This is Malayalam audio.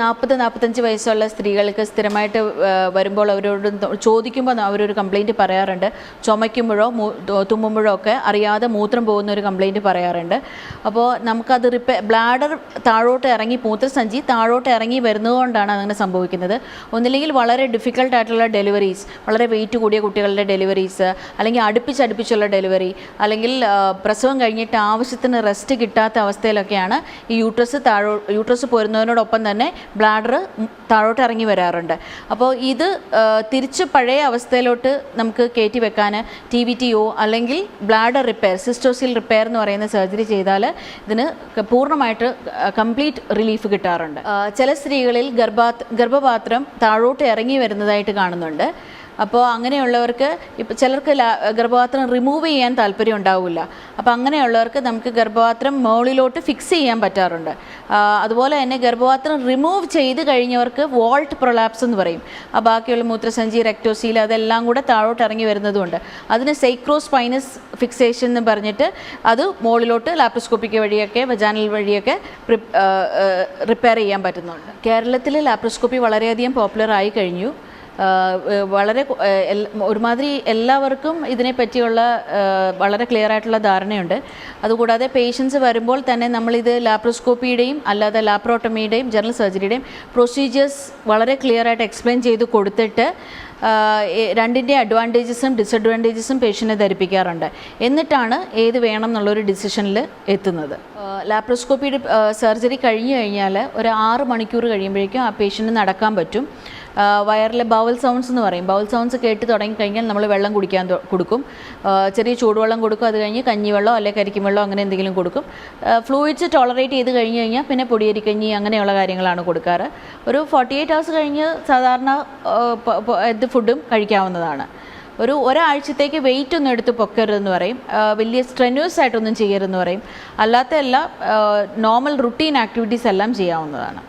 നാൽപ്പത് നാൽപ്പത്തഞ്ച് വയസ്സുള്ള സ്ത്രീകൾക്ക് സ്ഥിരമായിട്ട് വരുമ്പോൾ അവരോട് ചോദിക്കുമ്പോൾ അവരൊരു കംപ്ലൈന്റ് പറയാറുണ്ട്. ചുമയ്ക്കുമ്പോഴോ തുമ്മുമ്പോഴോ ഒക്കെ അറിയാതെ മൂത്രം പോകുന്ന ഒരു കംപ്ലൈന്റ് പറയാറുണ്ട്. അപ്പോൾ നമുക്കത് റിപ്പ ബ്ലാഡർ താഴോട്ട് ഇറങ്ങി മൂത്രസഞ്ചി താഴോട്ട് ഇറങ്ങി വരുന്നതുകൊണ്ടാണ് അങ്ങനെ സംഭവിക്കുന്നത്. ഒന്നില്ലെങ്കിൽ വളരെ ഡിഫിക്കൽട്ട് ആയിട്ടുള്ള ഡെലിവറീസ് വളരെ വെയിറ്റ് കൂടിയ കുട്ടികളുടെ ഡെലിവറീസ് അല്ലെങ്കിൽ അടുപ്പിച്ചടുപ്പിച്ചുള്ള ഡെലിവറി അല്ലെങ്കിൽ പ്രസവം കഴിഞ്ഞിട്ട് ആവശ്യത്തിന് റെസ്റ്റ് കിട്ടാത്ത അവസ്ഥയിലൊക്കെയാണ് ഈ യൂട്രസ് താഴോ യൂട്രസ് പോരുന്നതിനോടൊപ്പം തന്നെ ബ്ലാഡർ താഴോട്ട് ഇറങ്ങി വരാറുണ്ട്. അപ്പോൾ ഇത് തിരിച്ച് പഴയ അവസ്ഥയിലോട്ട് നമുക്ക് കയറ്റി വെക്കാൻ ടി വി ടി ഒ അല്ലെങ്കിൽ ബ്ലാഡർ റിപ്പയർ സിസ്റ്റോസിൽ റിപ്പയർ എന്ന് പറയുന്ന സർജറി ചെയ്താൽ ഇതിന് പൂർണമായിട്ട് കംപ്ലീറ്റ് റിലീഫ് കിട്ടാറുണ്ട്. ചില സ്ത്രീകളിൽ ഗർഭാ ഗർഭപാത്രം താഴോട്ട് ഇറങ്ങി വരുന്നതായിട്ട് കാണുന്നുണ്ട്. അപ്പോൾ അങ്ങനെയുള്ളവർക്ക് ഇപ്പം ചിലർക്ക് ഗർഭപാത്രം റിമൂവ് ചെയ്യാൻ താല്പര്യം ഉണ്ടാവില്ല അപ്പോൾ അങ്ങനെയുള്ളവർക്ക് നമുക്ക് ഗർഭപാത്രം മുകളിലോട്ട് ഫിക്സ് ചെയ്യാൻ പറ്റാറുണ്ട്. അതുപോലെ തന്നെ ഗർഭപാത്രം റിമൂവ് ചെയ്ത് കഴിഞ്ഞവർക്ക് വോൾട്ട് പ്രൊലാപ്സ് എന്ന് പറയും. ആ ബാക്കിയുള്ള മൂത്രസഞ്ചി റെക്ടോസീൽ അതെല്ലാം കൂടെ താഴോട്ട് ഇറങ്ങി വരുന്നതുകൊണ്ട് അതിന് സൈക്രോസ്പൈനസ് ഫിക്സേഷൻ എന്ന് പറഞ്ഞിട്ട് അത് മുകളിലോട്ട് ലാപ്രോസ്കോപ്പിക് വഴിയൊക്കെ വജാനൽ വഴിയൊക്കെ റിപ്പയർ ചെയ്യാൻ പറ്റുന്നുണ്ട്. കേരളത്തിൽ ലാപ്രോസ്കോപ്പി വളരെയധികം പോപ്പുലർ ആയി കഴിഞ്ഞു. വളരെ ഒരുമാതിരി എല്ലാവർക്കും ഇതിനെപ്പറ്റിയുള്ള വളരെ ക്ലിയർ ആയിട്ടുള്ള ധാരണയുണ്ട്. അതുകൂടാതെ പേഷ്യൻസ് വരുമ്പോൾ തന്നെ നമ്മളിത് ലാപ്രോസ്കോപ്പിയുടെയും അല്ലാതെ ലാപ്രോട്ടമിയുടെയും ജനറൽ സർജറിയുടെയും പ്രൊസീജിയേഴ്സ് വളരെ ക്ലിയർ ആയിട്ട് എക്സ്പ്ലെയിൻ ചെയ്ത് കൊടുത്തിട്ട് രണ്ടിന്റെ അഡ്വാന്റേജസും ഡിസഡ്വാന്റേജസും പേഷ്യന്റിനെ ധരിപ്പിക്കാറുണ്ട്. എന്നിട്ടാണ് ഏത് വേണം എന്നുള്ളൊരു ഡിസിഷനിൽ എത്തുന്നത്. ലാപ്രോസ്കോപ്പിയുടെ സർജറി കഴിഞ്ഞു കഴിഞ്ഞാൽ ഒരു ആറ് മണിക്കൂർ കഴിയുമ്പോഴേക്കും ആ പേഷ്യന്റ് നടക്കാൻ പറ്റും. വയറിലെ ബൗൽ സൗണ്ട്സ് എന്ന് പറയും. ബൗൽ സൗണ്ട്സ് കേട്ട് തുടങ്ങിക്കഴിഞ്ഞാൽ നമ്മൾ വെള്ളം കുടിക്കാൻ കൊടുക്കും. ചെറിയ ചൂടുവെള്ളം കൊടുക്കും. അത് കഴിഞ്ഞ് കഞ്ഞിവെള്ളം അല്ലെങ്കിൽ കരിക്കും വെള്ളം അങ്ങനെ എന്തെങ്കിലും കൊടുക്കും. ഫ്ലൂയിഡ്സ് ടോളറേറ്റ് ചെയ്ത് കഴിഞ്ഞ് കഴിഞ്ഞാൽ പിന്നെ പൊടിയരിക്കഞ്ഞി അങ്ങനെയുള്ള കാര്യങ്ങളാണ് കൊടുക്കാറ്. ഒരു ഫോർട്ടി എയ്റ്റ് ഹവേഴ്സ് കഴിഞ്ഞ് സാധാരണ എന്ത് ഫുഡും കഴിക്കാവുന്നതാണ്. ഒരു ഒരാഴ്ചത്തേക്ക് വെയിറ്റ് ഒന്നും എടുത്ത് പൊക്കരുതെന്ന് പറയും. വലിയ സ്ട്രെന്യൂസ് ആയിട്ടൊന്നും ചെയ്യരുതെന്ന് പറയും. അല്ലാത്ത എല്ലാ നോർമൽ റുട്ടീൻ ആക്ടിവിറ്റീസ് എല്ലാം ചെയ്യാവുന്നതാണ്.